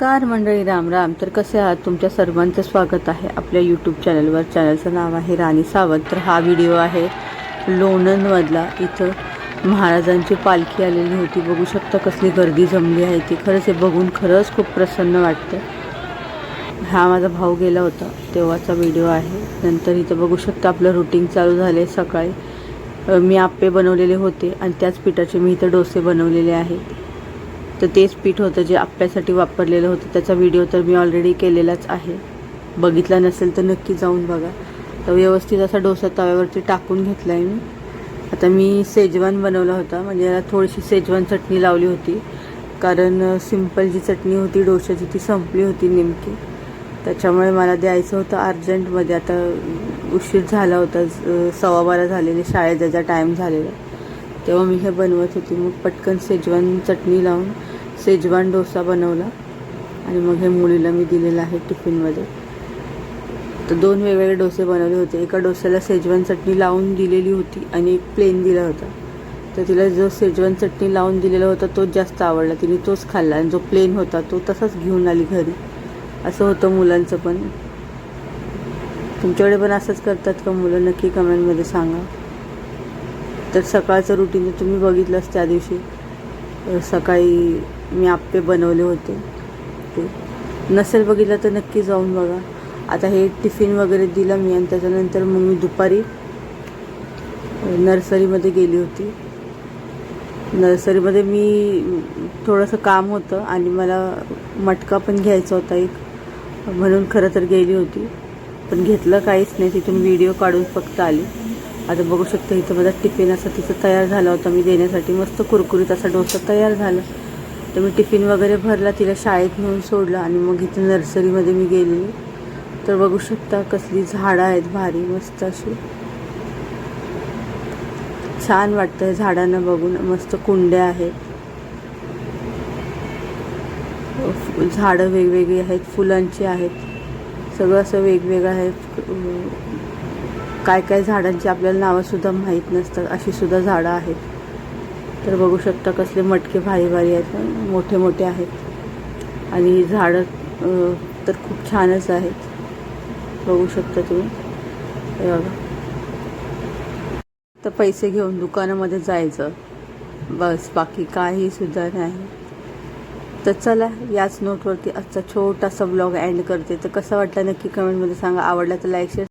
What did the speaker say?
नमस्कार मंडळी राम राम. तर कसे आहात? तुमच्या सर्वांचं स्वागत आहे आपल्या यूट्यूब चॅनलवर चॅनलचं नाव आहे राणी सावंत. तर हा व्हिडिओ आहे लोणंदमधला. इथं महाराजांची पालखी आलेली होती. बघू शकता कसली गर्दी जमली आहे ती. खरंच हे बघून खरंच खूप प्रसन्न वाटतं हा माझा भाऊ गेला होता. तेव्हाचा व्हिडिओ आहे. नंतर इथं बघू शकता आपलं रुटीन चालू झालं आहे सकाळी मी आप्पे बनवलेले होते आणि त्याच पिठाचे मी इथं डोसे बनवलेले आहेत. तर तेच पीठ होतं जे आप्प्यासाठी वापरलेलं होतं. त्याचा व्हिडिओ तर मी ऑलरेडी केलेलाच आहे. बघितला नसेल तर नक्की जाऊन बघा. तर व्यवस्थित असा डोसा तव्यावरती टाकून घेतला आहे मी. आता मी सेजवान बनवला होता. म्हणजे याला थोडीशी सेजवान चटणी लावली होती. कारण सिंपल जी चटणी होती डोशाची ती संपली होती नेमकी. त्याच्यामुळे मला द्यायचं होतं अर्जंटमध्ये आता उशीर झाला होता सव्वा बारा झालेले शाळेत ज्याचा टाईम झालेला. तेव्हा मी हे बनवत होती. मग पटकन सेजवान चटणी लावून सेजवान डोसा बनवला आणि मग हे मुलीला मी दिलेलं आहे टिफिनमध्ये. तर दोन वेगवेगळे डोसे बनवले होते. एका डोस्याला सेजवान चटणी लावून दिलेली होती आणि एक प्लेन दिला होता. तर तिला जो सेजवान चटणी लावून दिलेला होता तोच जास्त आवडला. तिने तोच खाल्ला आणि जो प्लेन होता तो तसाच घेऊन आली घरी. असं होतं मुलांचं पण. तुमच्याकडे पण असंच करतात का मुलं? नक्की कमेंटमध्ये सांगा. तर सकाळचं रुटीन तुम्ही बघितलंच त्या दिवशी. सकाळी मी आप्पे बनवले होते. ते नसेल बघितलं तर नक्की जाऊन बघा. आता हे टिफिन वगैरे दिला मी आणि त्याच्यानंतर मग मी दुपारी नर्सरीमध्ये गेली होती. नर्सरीमध्ये मी थोडंसं काम होतं आणि मला मटका पण घ्यायचा होता एक. म्हणून खरं तर गेली होती. पण घेतलं काहीच नाही. तिथून व्हिडिओ काढून फक्त आली. आता बघू शकता इथं माझा टिफिन असा तिथं तयार झाला होता. मी देण्यासाठी मस्त कुरकुरीत असा डोसा तयार झाला. तर मी टिफिन वगैरे भरला तिला शाळेत नेऊन सोडला आणि मग इथं नर्सरीमध्ये मी गेलेली. तर बघू शकता कसली झाडं आहेत भारी मस्त अशी. छान वाटतं झाडांना बघून मस्त कुंड्या आहेत. झाडं वेगवेगळी आहेत फुलांची आहेत. सगळं असं वेगवेगळं आहे. काय काय झाडांची आपल्याला नावंसुद्धा माहीत नसतात अशी सुद्धा झाडं आहेत. तर बघू शकता कसले मटके भारी भारी आहेत मोठे मोठे आहेत. आणि झाडं तर खूप छानच आहेत. बघू शकता तुम्ही. बघा. तर पैसे घेऊन दुकानामध्ये जायचं. बस बाकी काही सुद्धा नाही. तर चला याच नोटवरती आजचा छोटासा ब्लॉग एंड करते. तर कसा वाटला नक्की कमेंटमध्ये सांगा. आवडला तर लाईक शेअर